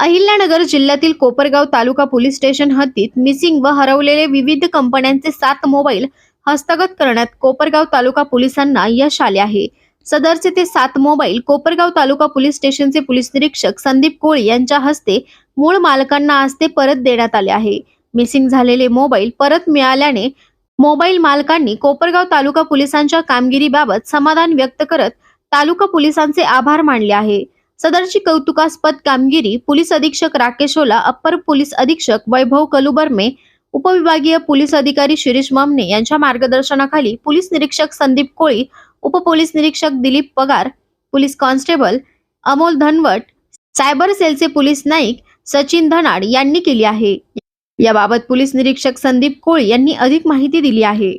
अहिल्यानगर जिल्ह्यातील कोपरगाव तालुका police station हद्दीत missing व हरवलेले विविध कंपन्यांचे सात मोबाईल हस्तगत करण्यात कोपरगाव तालुका पोलिसांना यश आले आहे. सदरचे ते सात मोबाईल कोपरगाव तालुका पोलीस स्टेशनचे पोलीस निरीक्षक संदीप कोळी यांच्या हस्ते मूळ मालकांना आज ते परत देण्यात आले आहे. मिसिंग झालेले मोबाईल परत मिळाल्याने मोबाईल मालकांनी कोपरगाव तालुका पोलिसांच्या कामगिरीबाबत समाधान व्यक्त करत तालुका पोलिसांचे आभार मानले आहे. सदरची कौतुकास्पद कामगिरी पोलीस अधीक्षक राकेश ओला अप्पर पोलीस अधीक्षक वैभव कलुबर्मे उपविभागीय पोलीस अधिकारी शिरीष मामने यांच्या मार्गदर्शनाखाली पोलीस निरीक्षक संदीप कोळी उपपोलीस निरीक्षक Dilip Pagar police constable Amol Dhanwat cyber सेलचे पोलीस नाईक सचिन धनाड यांनी केली आहे. याबाबत पोलीस निरीक्षक संदीप कोळी यांनी अधिक माहिती दिली आहे.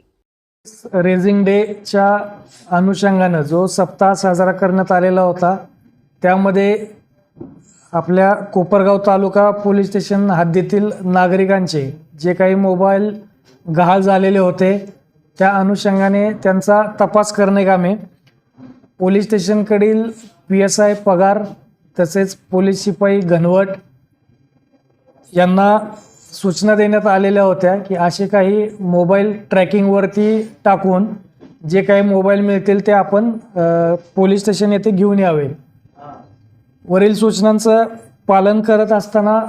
रेझिंग डेच्या अनुषंगानं जो सप्ताह साजरा करण्यात आलेला होता त्यामध्ये आपल्या कोपरगाव तालुका पोलीस स्टेशन हद्दीतील नागरिकांचे जे काही मोबाईल गहाळ झालेले होते त्या अनुषंगाने त्यांचा तपास करणे कामे. पोलीस स्टेशनकडील पी एस आय पगार तसेच पोलीस शिपाई घनवट यांना सूचना देण्यात आलेल्या होत्या की असे काही मोबाईल ट्रॅकिंगवरती टाकून जे काही मोबाईल मिळतील ते आपण पोलीस स्टेशन येथे घेऊन यावे. वरील सूचनांचं पालन करत असताना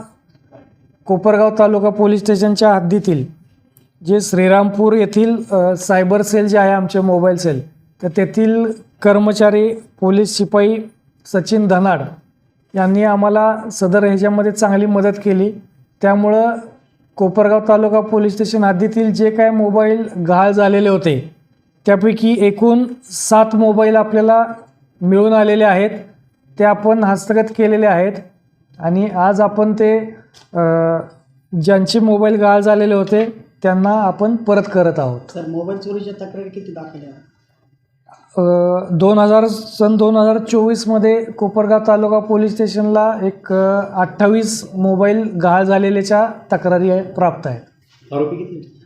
कोपरगाव तालुका पोलीस स्टेशनच्या हद्दीतील जे श्रीरामपूर येथील सायबर सेल जे आहे आमचे मोबाईल सेल तर तेथील कर्मचारी पोलीस शिपाई सचिन धनाड यांनी आम्हाला सदर ह्याच्यामध्ये चांगली मदत केली. त्यामुळं कोपरगाव तालुका पोलीस स्टेशन हद्दीतील जे काय मोबाईल गहाळ झालेले होते त्यापैकी एकूण सात मोबाईल आपल्याला मिळून आलेले आहेत. ते आपण हस्तगत केलेले आहेत. आणि आज आपण ते ज्यांचे मोबाईल गहाळ झालेले होते त्यांना आपण परत करत आहोत. सर मोबाईल चोरीच्या तक्रारी किती दाखल दोन हजार सन दोन हजार चोवीसमध्ये कोपरगाव तालुका पोलीस स्टेशनला एक अठ्ठावीस मोबाईल गहाळ झालेल्याच्या तक्रारी आहे- प्राप्त आहेत. आरोपी किती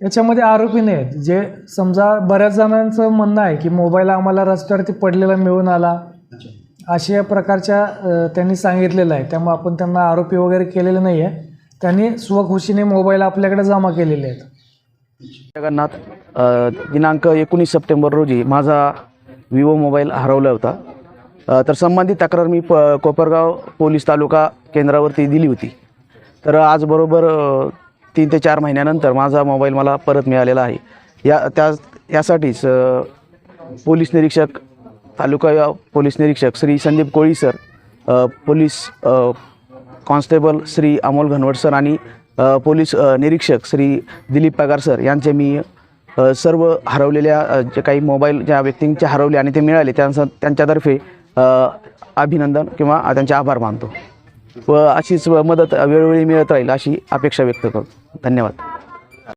याच्यामध्ये आरोपी नाही आहेत जे समजा बऱ्याच जणांचं म्हणणं आहे की मोबाईल आम्हाला रस्त्यावरती पडलेला मिळून आला. अशा अशा प्रकारच्या त्यांनी सांगितलेलं आहे. त्यामुळे आपण त्यांना आरोपी वगैरे केलेले नाही आहे त्यांनी स्वखुशीने मोबाईल आपल्याकडे जमा केलेले आहेत. जगन्नाथ दिनांक एकोणीस सप्टेंबर रोजी माझा विवो मोबाईल हरवला होता. तर संबंधित तक्रार मी प कोपरगाव पोलीस तालुका केंद्रावरती दिली होती. तर आज बरोबर तीन ते चार महिन्यानंतर माझा मोबाईल मला परत मिळालेला आहे. या त्या यासाठीच पोलीस निरीक्षक तालुका पोलीस निरीक्षक Shri Sandeep Koli sir police constable Shri Amol Ghanwat sir आणि पोलीस निरीक्षक श्री दिलीप पगार सर यांचे मी सर्व हरवलेल्या जे काही मोबाईल ज्या व्यक्तींचे हरवले आणि ते मिळाले त्यांचं त्यांच्यातर्फे अभिनंदन किंवा त्यांचे आभार मानतो. व अशीच मदत वेळोवेळी मिळत राहील अशी अपेक्षा व्यक्त करतो. धन्यवाद.